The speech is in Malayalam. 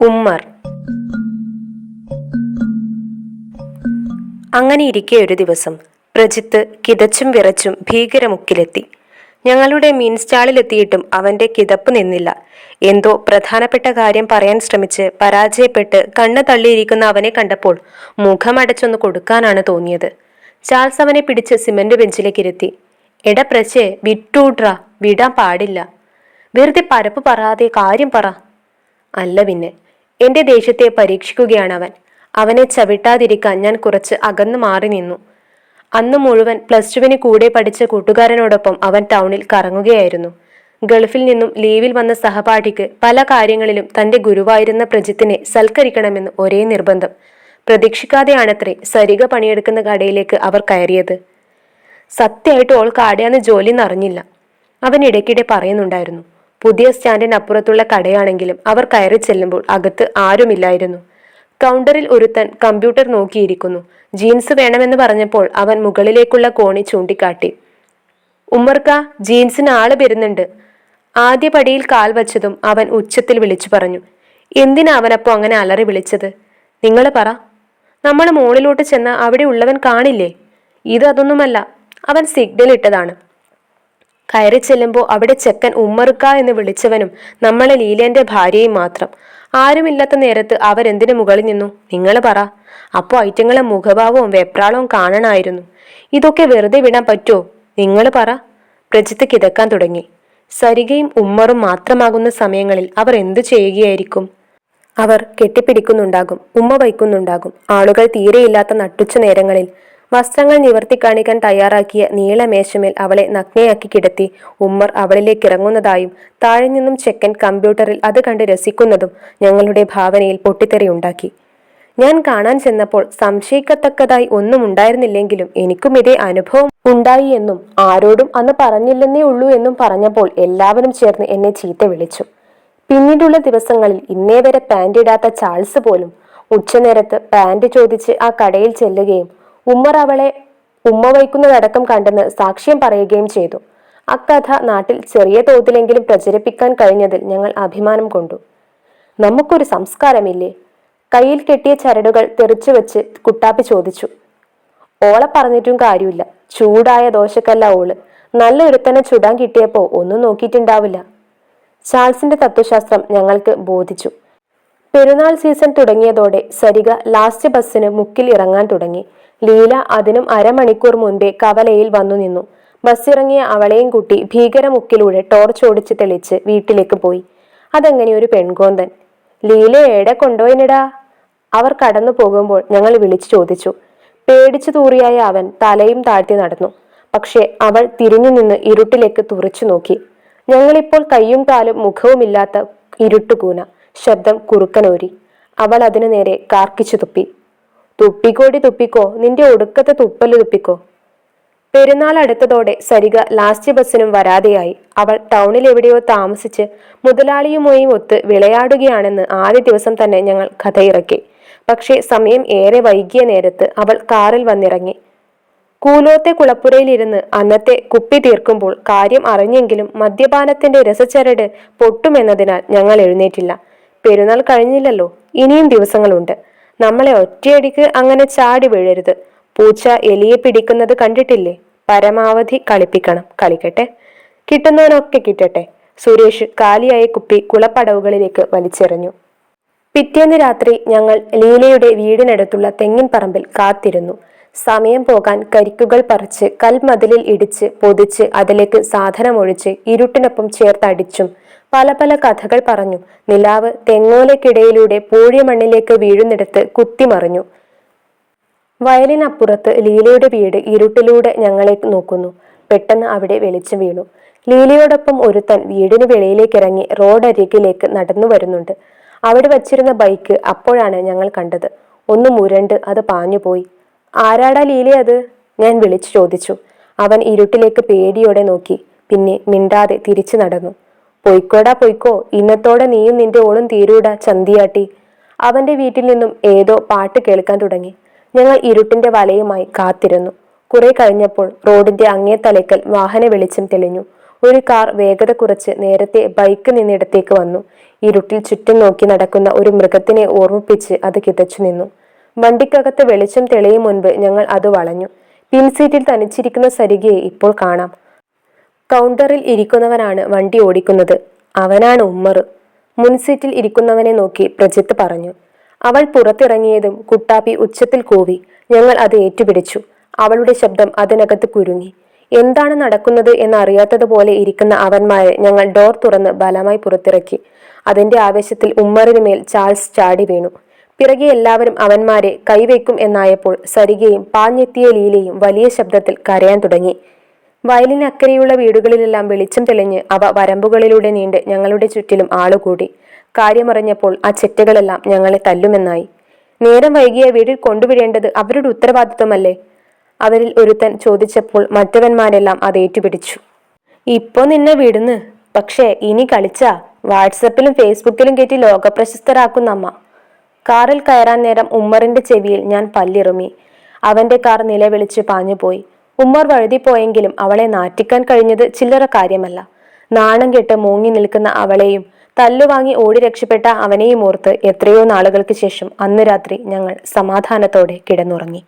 ഉമ്മർ. അങ്ങനെ ഇരിക്കെ ഒരു ദിവസം പ്രജിത്ത് കിതച്ചും വിറച്ചും ഭീകരമുക്കിലെത്തി. ഞങ്ങളുടെ മീൻ സ്റ്റാളിലെത്തിയിട്ടും അവന്റെ കിതപ്പ് നിന്നില്ല. എന്തോ പ്രധാനപ്പെട്ട കാര്യം പറയാൻ ശ്രമിച്ച് പരാജയപ്പെട്ട് കണ്ണ് തള്ളിയിരിക്കുന്ന അവനെ കണ്ടപ്പോൾ മുഖമടച്ചൊന്ന് കൊടുക്കാനാണ് തോന്നിയത്. ചാൾസ് അവനെ പിടിച്ച് സിമന്റ് ബെഞ്ചിലേക്ക് ഇരുത്തി എട പ്രജെ വിട്ടൂട്ര വിടാൻ പാടില്ല. വെറുതെ പരപ്പ് പറയാതെ കാര്യം പറ. അല്ല പിന്നെ. എന്റെ ദേഷ്യത്തെ പരീക്ഷിക്കുകയാണ് അവൻ അവനെ ചവിട്ടാതിരിക്കാൻ ഞാൻ കുറച്ച് അകന്നു മാറി നിന്നു. അന്ന് മുഴുവൻ പ്ലസ് ടുവിന് കൂടെ പഠിച്ച കൂട്ടുകാരനോടൊപ്പം അവൻ ടൗണിൽ കറങ്ങുകയായിരുന്നു. ഗൾഫിൽ നിന്നും ലീവിൽ വന്ന സഹപാഠിക്ക് പല കാര്യങ്ങളിലും തന്റെ ഗുരുവായിരുന്ന പ്രജിത്തിനെ സൽക്കരിക്കണമെന്ന് ഒരേ നിർബന്ധം. പ്രതീക്ഷിക്കാതെയാണത്രേ സരിക പണിയെടുക്കുന്ന കടയിലേക്ക് അവർ കയറിയത്. സത്യമായിട്ട് ഓൾ കാടയാന്ന് ജോലി എന്നറിഞ്ഞില്ല. അവൻ ഇടയ്ക്കിടെ പറയുന്നുണ്ടായിരുന്നു. പുതിയ സ്റ്റാൻഡിനപ്പുറത്തുള്ള കടയാണെങ്കിലും അവർ കയറി ചെല്ലുമ്പോൾ അകത്ത് ആരുമില്ലായിരുന്നു. കൗണ്ടറിൽ ഒരുത്തൻ കമ്പ്യൂട്ടർ നോക്കിയിരിക്കുന്നു. ജീൻസ് വേണമെന്ന് പറഞ്ഞപ്പോൾ അവൻ മുകളിലേക്കുള്ള കോണി ചൂണ്ടിക്കാട്ടി. ഉമ്മർക്ക ജീൻസിന് ആൾ വരുന്നുണ്ട്. ആദ്യ പടിയിൽ കാൽ വച്ചതും അവൻ ഉച്ചത്തിൽ വിളിച്ചു പറഞ്ഞു. എന്തിനാ അവനപ്പോ അങ്ങനെ അലറി വിളിച്ചത്? നിങ്ങൾ പറ. നമ്മൾ മുകളിലോട്ട് ചെന്ന അവിടെ ഉള്ളവൻ കാണില്ലേ? ഇത് അതൊന്നുമല്ല. അവൻ സിഗ്നൽ ഇട്ടതാണ്. കയറി ചെല്ലുമ്പോൾ അവിടെ ചെക്കൻ ഉമ്മറുക്ക എന്ന് വിളിച്ചവനും നമ്മളെ ലീലേന്റെ ഭാര്യയും മാത്രം. ആരുമില്ലാത്ത നേരത്ത് അവരെന്തിനു മുകളിൽ നിന്നു? നിങ്ങൾ പറ. അപ്പോൾ ഐറ്റങ്ങളെ മുഖഭാവവും വെപ്രാളവും കാണണമായിരുന്നു ഇതൊക്കെ വെറുതെ വിടാൻ പറ്റുമോ നിങ്ങൾ പറ. പ്രജിത്ത് കിതക്കാൻ തുടങ്ങി. സരികയും ഉമ്മറും മാത്രമാകുന്ന സമയങ്ങളിൽ അവർ എന്തു ചെയ്യുകയായിരിക്കും? അവർ കെട്ടിപ്പിടിക്കുന്നുണ്ടാകും ഉമ്മ വയ്ക്കുന്നുണ്ടാകും. ആളുകൾ തീരെയില്ലാത്ത നട്ടുച്ച നേരങ്ങളിൽ വസ്ത്രങ്ങൾ നിവർത്തി കാണിക്കാൻ തയ്യാറാക്കിയ നീളമേശമേൽ അവളെ നഗ്നയാക്കി കിടത്തി. ഉമ്മർ അവളിലേക്ക് ഇറങ്ങുന്നതായും താഴെ നിന്നും ചെക്കൻ കമ്പ്യൂട്ടറിൽ അത് കണ്ട് രസിക്കുന്നതും ഞങ്ങളുടെ ഭാവനയിൽ പൊട്ടിത്തെറിയുണ്ടാക്കി ഞാൻ കാണാൻ ചെന്നപ്പോൾ സംശയിക്കത്തക്കതായി ഒന്നും ഉണ്ടായിരുന്നില്ലെങ്കിലും എനിക്കും ഇതേ അനുഭവം ഉണ്ടായി എന്നും ആരോടും അന്ന് പറഞ്ഞില്ലെന്നേ ഉള്ളൂ എന്നും പറഞ്ഞപ്പോൾ എല്ലാവരും ചേർന്ന് എന്നെ ചീത്ത വിളിച്ചു. പിന്നീടുള്ള ദിവസങ്ങളിൽ ഇന്നേ വരെ പാന്റ് ഇടാത്ത ചാൾസ് പോലും ഉച്ചനേരത്ത് പാന്റ് ചോദിച്ച് ആ കടയിൽ ചെല്ലുകയും ഉമ്മർ അവളെ ഉമ്മ വയ്ക്കുന്നതടക്കം കണ്ടെന്ന് സാക്ഷ്യം പറയുകയും ചെയ്തു. അക്കഥ നാട്ടിൽ ചെറിയ തോതിലെങ്കിലും പ്രചരിപ്പിക്കാൻ കഴിഞ്ഞതിൽ ഞങ്ങൾ അഭിമാനം കൊണ്ടു. നമുക്കൊരു സംസ്കാരമില്ലേ? കയ്യിൽ കെട്ടിയ ചരടുകൾ തെറിച്ചു വെച്ച് കുട്ടാപ്പി ചോദിച്ചു. ഓളെ പറഞ്ഞിട്ടും കാര്യമില്ല. ചൂടായ ദോശക്കല്ല ഓൾ. നല്ല ഒരുത്തനെ ചുടാൻ കിട്ടിയപ്പോ ഒന്നും നോക്കിയിട്ടുണ്ടാവില്ല. ചാൾസിന്റെ തത്വശാസ്ത്രം ഞങ്ങൾക്ക് ബോധിച്ചു. പെരുന്നാൾ സീസൺ തുടങ്ങിയതോടെ സരിക ലാസ്റ്റ് ബസ്സിന് മുക്കിൽ ഇറങ്ങാൻ തുടങ്ങി. ലീല അതിനും അരമണിക്കൂർ മുൻപേ കവലയിൽ വന്നു നിന്നു. ബസ്സിറങ്ങിയ അവളെയും കുട്ടി ഭീകരമുക്കിലൂടെ ടോർച്ച് ഓടിച്ച് തെളിച്ച് വീട്ടിലേക്ക് പോയി. അതെങ്ങനെ ഒരു പെൺകോന്തൻ? ലീല എവിടെ കൊണ്ടുപോയിനിടാ? അവർ കടന്നു പോകുമ്പോൾ ഞങ്ങൾ വിളിച്ചു ചോദിച്ചു. പേടിച്ചു തൂറിയായ അവൻ തലയും താഴ്ത്തി നടന്നു. പക്ഷേ അവൾ തിരിഞ്ഞു നിന്ന് ഇരുട്ടിലേക്ക് തുറച്ചു നോക്കി. ഞങ്ങളിപ്പോൾ കയ്യും കാലും മുഖവുമില്ലാത്ത ഇരുട്ടുകൂന. ശബ്ദം കുറുക്കനോരി. അവൾ അതിനു നേരെ കാർക്കിച്ചു തുപ്പി. തുപ്പിക്കോടി തുപ്പിക്കോ നിന്റെ ഒടുക്കത്തെ തുപ്പൽ തുപ്പിക്കോ. പെരുന്നാൾ അടുത്തതോടെ സരിക ലാസ്റ്റ് ബസ്സിനും വരാതെയായി. അവൾ ടൗണിൽ എവിടെയോ താമസിച്ച് മുതലാളിയുമായും ഒത്ത് വിളയാടുകയാണെന്ന് ആദ്യ ദിവസം തന്നെ ഞങ്ങൾ കഥയിറക്കി. പക്ഷേ സമയം ഏറെ വൈകിയ നേരത്ത് അവൾ കാറിൽ വന്നിറങ്ങി. കൂലോത്തെ കുളപ്പുരയിലിരുന്ന് അന്നത്തെ കുപ്പി തീർക്കുമ്പോൾ കാര്യം അറിഞ്ഞെങ്കിലും മദ്യപാനത്തിന്റെ രസച്ചരട് പൊട്ടുമെന്നതിനാൽ ഞങ്ങൾ എഴുന്നേറ്റില്ല. പെരുന്നാൾ കഴിഞ്ഞില്ലല്ലോ ഇനിയും ദിവസങ്ങളുണ്ട്. നമ്മളെ ഒറ്റയടിക്ക് അങ്ങനെ ചാടി വീഴരുത്. പൂച്ച എലിയെ പിടിക്കുന്നത് കണ്ടിട്ടില്ലേ? പരമാവധി കളിപ്പിക്കണം. കളിക്കട്ടെ. കിട്ടുന്നവനൊക്കെ കിട്ടട്ടെ. സുരേഷ് കാലിയായ കുപ്പി കുളപ്പടവുകളിലേക്ക് വലിച്ചെറിഞ്ഞു. പിറ്റേന്ന് രാത്രി ഞങ്ങൾ ലീലയുടെ വീടിനടുത്തുള്ള തെങ്ങിൻ പറമ്പിൽ കാത്തിരുന്നു. സമയം പോകാൻ കരിക്കുകൾ പറിച്ച് കൽമതിലിൽ ഇടിച്ച് പൊതിച്ച് അതിലേക്ക് സാധനമൊഴിച്ച് ഇരുട്ടിനൊപ്പം ചേർത്തടിച്ചും പല പല കഥകൾ പറഞ്ഞു. നിലാവ് തെങ്ങോലക്കിടയിലൂടെ പൂഴിയ മണ്ണിലേക്ക് വീഴുന്നിടത്ത് കുത്തിമറിഞ്ഞു വയലിനപ്പുറത്ത് ലീലയുടെ വീട് ഇരുട്ടിലൂടെ ഞങ്ങളെ നോക്കുന്നു. പെട്ടെന്ന് അവിടെ വെളിച്ചം വീണു. ലീലയോടൊപ്പം ഒരുത്തൻ വീടിന് വെളിയിലേക്ക് ഇറങ്ങി റോഡരികിലേക്ക് നടന്നു വരുന്നുണ്ട്. അവിടെ വച്ചിരുന്ന ബൈക്ക് അപ്പോഴാണ് ഞങ്ങൾ കണ്ടത്. ഒന്ന് മുരണ്ട് അത് പാഞ്ഞുപോയി. ആരാടാ ലീല അത്? ഞാൻ വിളിച്ചു ചോദിച്ചു. അവൻ ഇരുട്ടിലേക്ക് പേടിയോടെ നോക്കി. പിന്നെ മിണ്ടാതെ തിരിച്ചു നടന്നു. പൊയ്ക്കോടാ പൊയ്ക്കോ ഇന്നത്തോടെ നീയും നിന്റെ ഓളും തീരൂടാ ചന്തിയാട്ടി. അവന്റെ വീട്ടിൽ നിന്നും ഏതോ പാട്ട് കേൾക്കാൻ തുടങ്ങി. ഞങ്ങൾ ഇരുട്ടിന്റെ വലയുമായി കാത്തിരുന്നു. കുറെ കഴിഞ്ഞപ്പോൾ റോഡിന്റെ അങ്ങേ തലയ്ക്കൽ വാഹന വെളിച്ചം തെളിഞ്ഞു. ഒരു കാർ വേഗത കുറച്ച് നേരത്തെ ബൈക്ക് നിന്നിടത്തേക്ക് വന്നു. ഇരുട്ടിൽ ചുറ്റും നോക്കി നടക്കുന്ന ഒരു മൃഗത്തിനെ ഓർമ്മിപ്പിച്ച് അത് കിതച്ചു നിന്നു. വണ്ടിക്കകത്ത് വെളിച്ചം തെളിയും മുൻപ് ഞങ്ങൾ അത് വളഞ്ഞു. പിൻസീറ്റിൽ തനിച്ചിരിക്കുന്ന സരികയെ ഇപ്പോൾ കാണാം. കൗണ്ടറിൽ ഇരിക്കുന്നവനാണ് വണ്ടി ഓടിക്കുന്നത്. അവനാണ് ഉമ്മർ. മുൻസീറ്റിൽ ഇരിക്കുന്നവനെ നോക്കി പ്രജിത്ത് പറഞ്ഞു. അവൾ പുറത്തിറങ്ങിയതും കുട്ടാപ്പി ഉച്ചത്തിൽ കൂവി. ഞങ്ങൾ അത് ഏറ്റുപിടിച്ചു. അവളുടെ ശബ്ദം അതിനകത്ത് കുരുങ്ങി. എന്താണ് നടക്കുന്നത് എന്നറിയാത്തതുപോലെ ഇരിക്കുന്ന അവന്മാരെ ഞങ്ങൾ ഡോർ തുറന്ന് ബലമായി പുറത്തിറക്കി. അതിന്റെ ആവേശത്തിൽ ഉമ്മറിന് മേൽ ചാൾസ് ചാടി വീണു. പിറകെ എല്ലാവരും അവന്മാരെ കൈവയ്ക്കും എന്നായപ്പോൾ സരികയും പാഞ്ഞെത്തിയ ലീലയും വലിയ ശബ്ദത്തിൽ കരയാൻ തുടങ്ങി. വയലിനക്കരെയുള്ള വീടുകളിലെല്ലാം വെളിച്ചം തെളിഞ്ഞ് അവ വരമ്പുകളിലൂടെ നീണ്ട് ഞങ്ങളുടെ ചുറ്റിലും ആളുകൂടി. കാര്യമറിഞ്ഞപ്പോൾ ആ ചെറ്റകളെല്ലാം ഞങ്ങളെ തല്ലുമെന്നായി. നേരം വൈകിയ വീട്ടിൽ കൊണ്ടുവിടേണ്ടത് അവരുടെ ഉത്തരവാദിത്വമല്ലേ? അവരിൽ ഒരുത്തൻ ചോദിച്ചപ്പോൾ മറ്റവന്മാരെല്ലാം അത് ഏറ്റുപിടിച്ചു. ഇപ്പൊ നിന്നെ വിടുന്ന്. പക്ഷേ ഇനി കളിച്ച. വാട്സപ്പിലും ഫേസ്ബുക്കിലും കയറ്റി ലോകപ്രശസ്തരാക്കുന്ന അമ്മ. കാറിൽ കയറാൻ നേരം ഉമ്മറിന്റെ ചെവിയിൽ ഞാൻ പല്ലിറുമി. അവന്റെ കാർ നിലവിളിച്ച് പാഞ്ഞുപോയി. ഉമ്മർ വഴുതിപ്പോയെങ്കിലും അവളെ നാറ്റിക്കാൻ കഴിഞ്ഞത് ചില്ലറ കാര്യമല്ല. നാണം കെട്ട് മൂങ്ങി നിൽക്കുന്ന അവളെയും തല്ലുവാങ്ങി ഓടി രക്ഷപ്പെട്ട അവനെയും ഓർത്ത് എത്രയോ നാളുകൾക്ക് ശേഷം അന്ന് രാത്രി ഞങ്ങൾ സമാധാനത്തോടെ കിടന്നുറങ്ങി.